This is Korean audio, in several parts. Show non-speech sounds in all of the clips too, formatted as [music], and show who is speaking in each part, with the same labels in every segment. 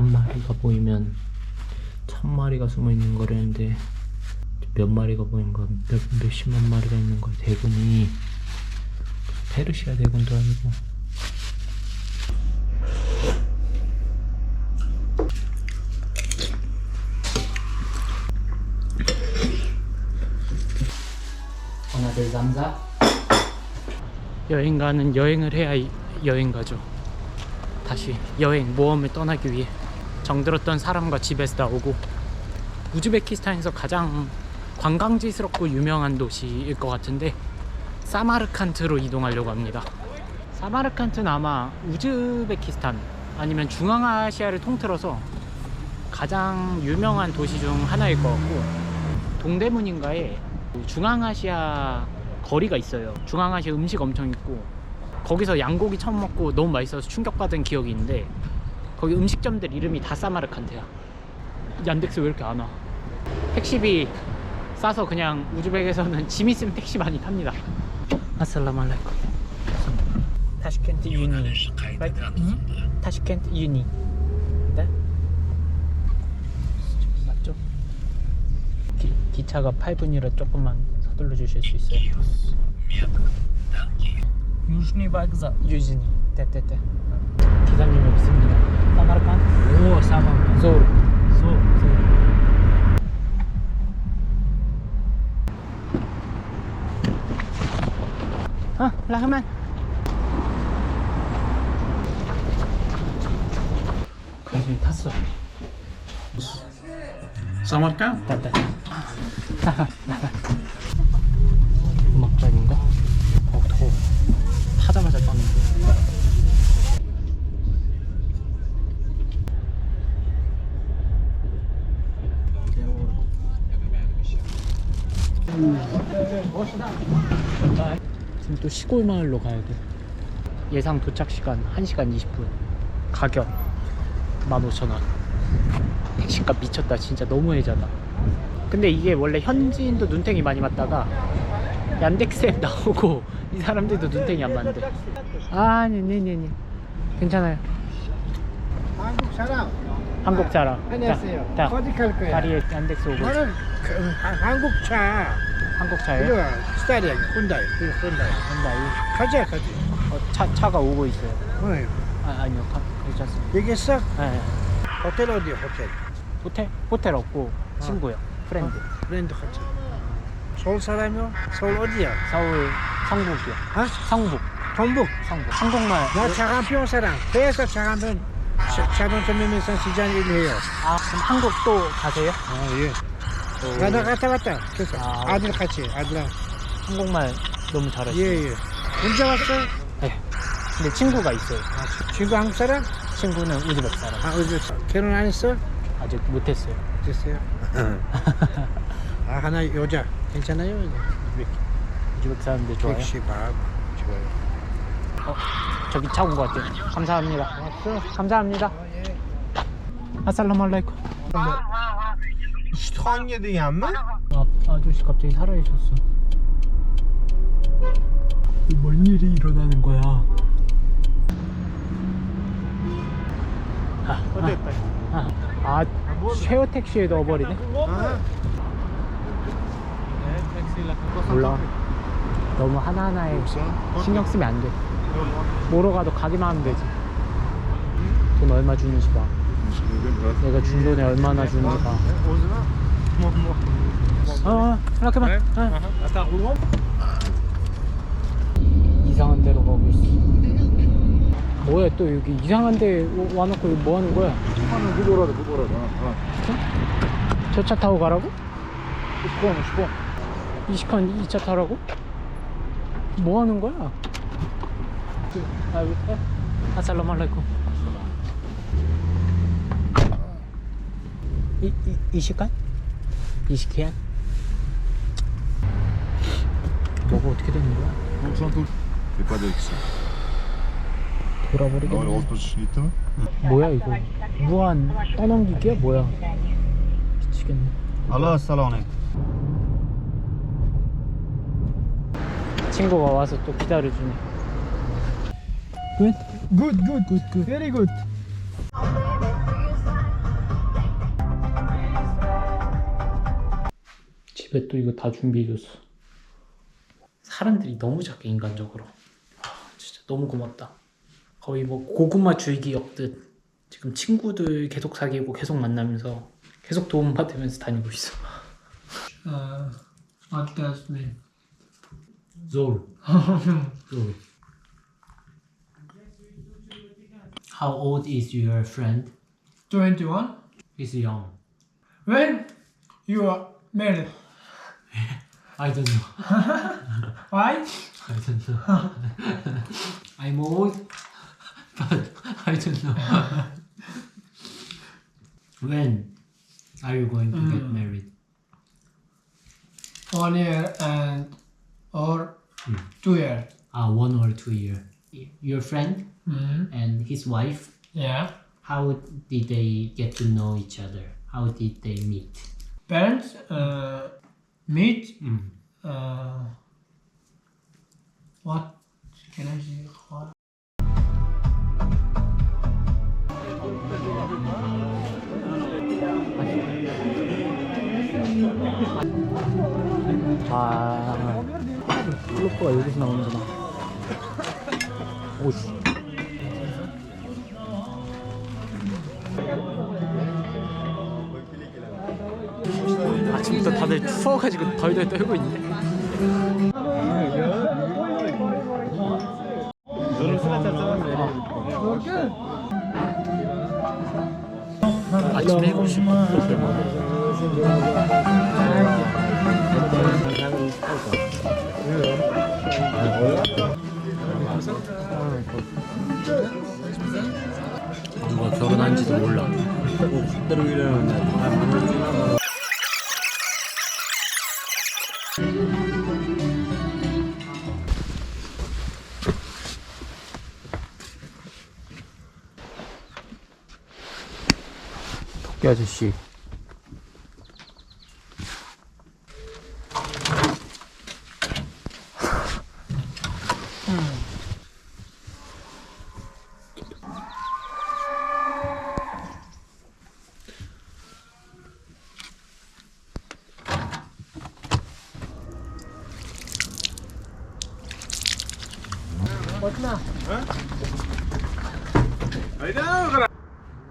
Speaker 1: 한 마리가 보이면 천 마리가 숨어 있는 거라는데 몇 마리가 거 몇, 몇십만 마리가 있는 거야 대군이. 페르시아 대군도 아니고. 하나들 감사 여행 가는 여행을 해야 이- 여행 가죠. 다시 여행 모험을 떠나기 위해 정들었던 사람과 집에서 나오고 우즈베키스탄에서 가장 관광지스럽고 유명한 도시일 것 같은데 사마르칸트로 이동하려고 합니다. 사마르칸트는 아마 우즈베키스탄 아니면 중앙아시아를 통틀어서 가장 유명한 도시 중 하나일 것 같고 동대문인가에 중앙아시아 거리가 있어요. 중앙아시아 음식 엄청 있고 거기서 양고기 처음 먹고 너무 맛있어서 충격받은 기억이 있는데 거기 음식점들 이름이 다 사마르칸트야. 얀덱스 왜 이렇게 안 와? 택시비 싸서 그냥 우즈벡에서는 짐 있으면 택시 많이 탑니다. 아슬라말라이콤 타시켄트 유니. 타시켄트 유니. 네? 맞죠? 기, 기차가 8분이라 조금만 서둘러 주실 수 있어요?
Speaker 2: 유즈니 박사
Speaker 1: 유즈니. 네, 네, 네. 떼떼떼 기사님이 없습니다.
Speaker 2: Samarkand?
Speaker 1: Oh, Samarkand.
Speaker 2: So.
Speaker 1: So. so. ها لا كمان 가슴이 탔어 사마르칸? 탔다 나가 나가 지금 또 시골 마을로 가야 돼. 예상 도착 시간 1시간 20분. 가격 15,000원. 택시값 미쳤다. 진짜 너무해잖아. 근데 이게 원래 현지인도 눈탱이 많이 맞다가 얀덱스에 나오고 이 사람들도 눈탱이 안 맞는데. 아, 네네네 네. 괜찮아요.
Speaker 3: 한국 사람
Speaker 1: 한국 자랑.
Speaker 3: 안녕하세요.
Speaker 1: 자, 자,
Speaker 3: 어디 갈 거야?
Speaker 1: 다리에 얀덱스 오고.
Speaker 3: 나는 그, 하- 한국 차
Speaker 1: 한국 차예요?
Speaker 3: 이거 스타일이야 혼다이 이거 혼다이
Speaker 1: 한다. 이
Speaker 3: 가자 가자
Speaker 1: 어, 차 차가 오고 있어요.
Speaker 3: 어,
Speaker 1: 아, 아니요. 가, 괜찮습니다.
Speaker 3: 여기 있어?
Speaker 1: 네.
Speaker 3: 호텔 어디야 호텔
Speaker 1: 호텔 호텔 없고 친구요. 프렌드.
Speaker 3: 브랜드 호텔 서울 사람이요? 서울 어디야?
Speaker 1: 서울 성북이요.
Speaker 3: 어?
Speaker 1: 성북.
Speaker 3: 동북
Speaker 1: 성북. 한국말.
Speaker 3: 나 차간평 사람 그래서 차간평 차번 점면에서 시장 일해요
Speaker 1: 아, 그럼 한국 또 가세요?
Speaker 3: 아 예 나 나 갔다 왔다 그래서
Speaker 1: 아.
Speaker 3: 아, 들 같이 아들랑
Speaker 1: 한국말 너무 잘하시죠?
Speaker 3: 예 예 혼자 왔어?
Speaker 1: 네. 근데 친구가 있어요.
Speaker 3: 아, 친구 한국 사람?
Speaker 1: 친구는 우즈벡 사람.
Speaker 3: 아 어디 결혼 안 했어?
Speaker 1: 아직 못했어요.
Speaker 3: 됐어요. [laughs] 아 하나 여자 괜찮아요?
Speaker 1: 우즈벡 사람들 좋아요.
Speaker 3: 택시 밥 좋아요.
Speaker 1: 어, 저기 차 온 것 같아요. 감사합니다.
Speaker 3: 왔어?
Speaker 1: 감사합니다.
Speaker 3: 어, 예.
Speaker 1: 아살라무 알라이쿰.
Speaker 3: İşte diyen mi?
Speaker 1: 아, 아저씨 갑자기 살아계셨어. 뭔 일이 일어나는 거야? 아, 아, 아, 아 쉐어 택시에 넣어버리네.
Speaker 3: Ha?
Speaker 1: 몰라. 너무 하나하나에 신경 쓰면 안 돼. 뭐로 가도 가기만 하면 되지. 돈 얼마 주는지 봐. 내가 준 돈에 얼마나 주는가. 어, 이렇게만. 어. 이상한 데로 가고 있어. 뭐야 또 여기 이상한 데 와- 와놓고 뭐 하는 거야?
Speaker 4: Bu da orada, bu da orada. Ha,
Speaker 1: 저차 타고 가라고?
Speaker 4: Şu konu, şu konu.
Speaker 1: 이시컨 2차 타라고? 뭐 하는 거야? 아, 에? 아살라무 알라이쿰 이, 이, 이시칸? 이시키안? 뭐가 어떻게 되는 거야?
Speaker 4: Kısa. Böyle
Speaker 1: 돌아버리겠네
Speaker 4: gitti mi?
Speaker 1: 뭐야 이거 무한 떠넘기기야 뭐야 미치겠네
Speaker 4: Allah selamun
Speaker 1: 친구가 와서 또 기다려주네 굿?
Speaker 3: Good, good, good, good. Very good.
Speaker 1: 집에 또 이거 다 준비해줬어. 사람들이 너무 작게 인간적으로. 아, 진짜 너무 고맙다. 거의 뭐 고구마 줄기 엮듯 지금 친구들 계속 사귀고 계속 만나면서 계속 도움 받으면서 다니고 있어.
Speaker 3: What does mean?
Speaker 1: Zor. Zor. How old is your friend?
Speaker 3: 21.
Speaker 1: He's young.
Speaker 3: When you are married?
Speaker 1: I don't know. [laughs]
Speaker 3: Why?
Speaker 1: I don't know. [laughs] I'm old, but I don't know. [laughs] when are you going to get
Speaker 3: Mm.
Speaker 1: married?
Speaker 3: One year and or two year.
Speaker 1: Ah, one or two year. Your friend
Speaker 3: Mm.
Speaker 1: and his wife.
Speaker 3: Yeah.
Speaker 1: How did they get to know each other? How did they meet?
Speaker 3: Parents uh, meet.
Speaker 1: Mm.
Speaker 3: Uh, what can I say? What?
Speaker 1: 아, 클로프가 여기서 나오는구나. 오씨. 추워가지고 덜덜 떨고 있네. 아침 7시 클로프를 먹어. 누가 결혼한지도 몰라. 아저씨.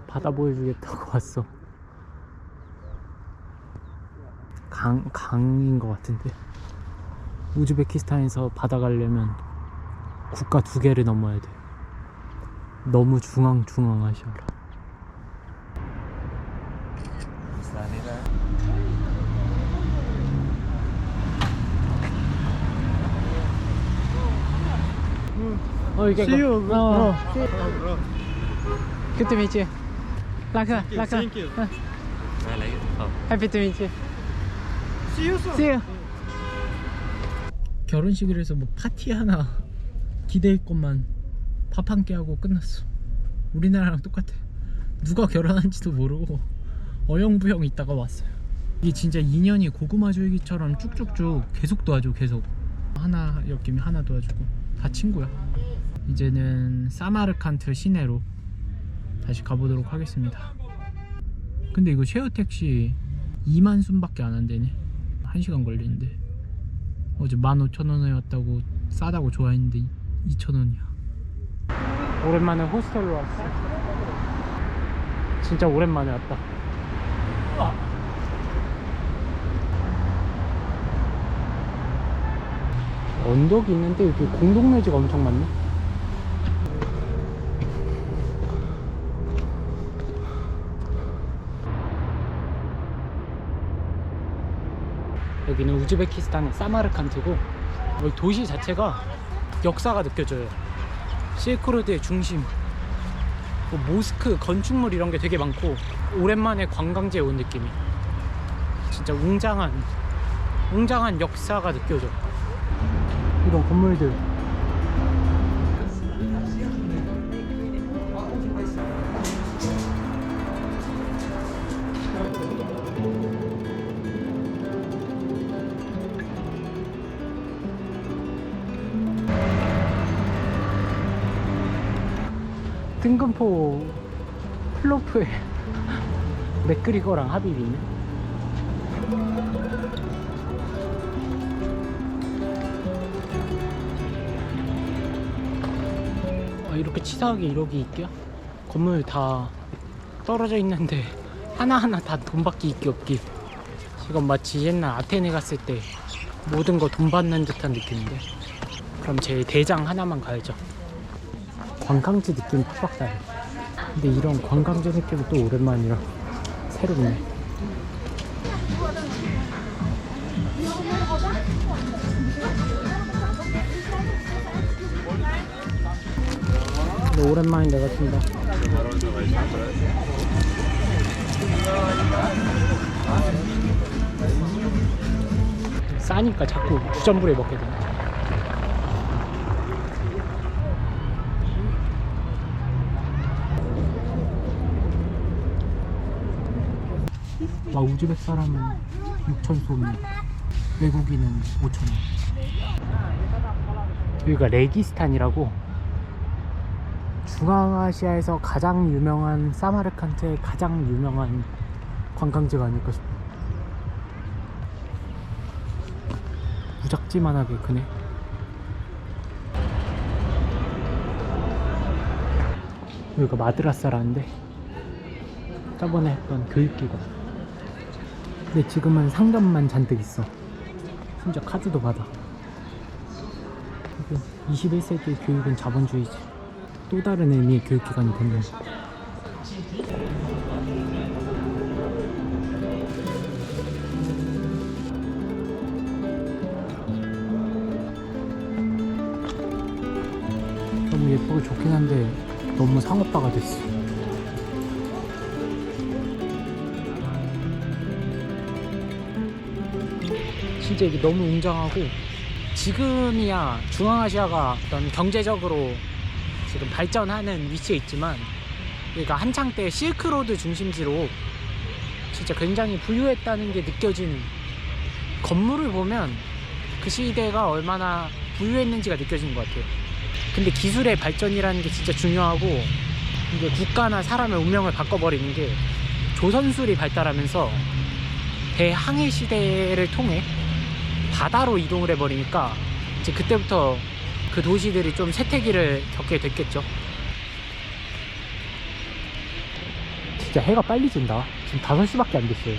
Speaker 1: 바다 보여주겠다고 왔어. 강, 강인 것 같은데. 우즈베키스탄에서 바다 가려면 국가 두 개를 넘어야 돼. 너무 중앙 중앙 아시아라. 어 이게 See you. 어. Good to meet you. 라카, 라카. Thank you. Happy to meet you. See you soon. See you. 결혼식이라서 뭐 파티 하나 기대할 것만 밥 한 끼 하고 끝났어. 우리나라랑 똑같아. 누가 결혼한지도 모르고 어영부영 있다가 왔어요. 이게 진짜 인연이 고구마 줄기처럼 쭉쭉쭉 계속 도와줘 계속. 하나 엮이면 하나 도와주고 다 친구야. 이제는 사마르칸트 시내로 다시 가보도록 하겠습니다. 근데 이거 쉐어 택시 2만 순밖에 안 한대네. 1시간 걸리는데. 어제 15,000원에 왔다고 싸다고 좋아했는데 2,000원이야. 오랜만에 호스텔로 왔어. 진짜 오랜만에 왔다. 언덕이 있는데 여기 공동묘지가 엄청 많네. 여기는 우즈베키스탄의 사마르칸트고 여기 도시 자체가 역사가 느껴져요. 실크로드의 중심. 뭐 모스크, 건축물 이런 게 되게 많고 오랜만에 관광지에 온 느낌이. 진짜 웅장한 웅장한 역사가 느껴져. 이런 건물들. 등금포 플로프에 [laughs] 맥그리거랑 합이 있네. 아, 이렇게 치사하게 이러기 있겨? 건물 다 떨어져 있는데 하나하나 다 돈밖에 있기 없기. 이건 마치 옛날 아테네 갔을 때 모든 거 돈 받는 듯한 느낌인데. 그럼 제 대장 하나만 가야죠. 관광지 느낌 팍팍 나요. 근데 이런 관광지 느낌이 또 오랜만이라 새롭네. 근데 오랜만인 것 같습니다. 싸니까 자꾸 주전부리 먹게 되네 와 우즈벡 사람은 6천 소미 외국인은 5천 원. 여기가 레기스탄이라고 중앙아시아에서 가장 유명한 사마르칸트의 가장 유명한 관광지가 아닐까 싶어. 무작지만하게 크네. 여기가 마드라사라는데 저번에 했던 교육기관 근데 지금은 상점만 잔뜩 있어. 심지어 카드도 받아. 21세기의 교육은 자본주의지. 또 다른 의미의 교육기관이 됐네. 너무 예쁘고 좋긴 한데 너무 상업화가 됐어 이게 너무 웅장하고 지금이야 중앙아시아가 어떤 경제적으로 지금 발전하는 위치에 있지만 그러니까 한창 때 실크로드 중심지로 진짜 굉장히 부유했다는 게 느껴지는 건물을 보면 그 시대가 얼마나 부유했는지가 느껴지는 것 같아요. 근데 기술의 발전이라는 게 진짜 중요하고 이게 국가나 사람의 운명을 바꿔버리는 게 조선술이 발달하면서 대항해 시대를 통해 바다로 이동을 해버리니까 이제 그때부터 그 도시들이 좀 쇠퇴기를 겪게 됐겠죠. 진짜 해가 빨리 진다. 지금 5시밖에 안 됐어요.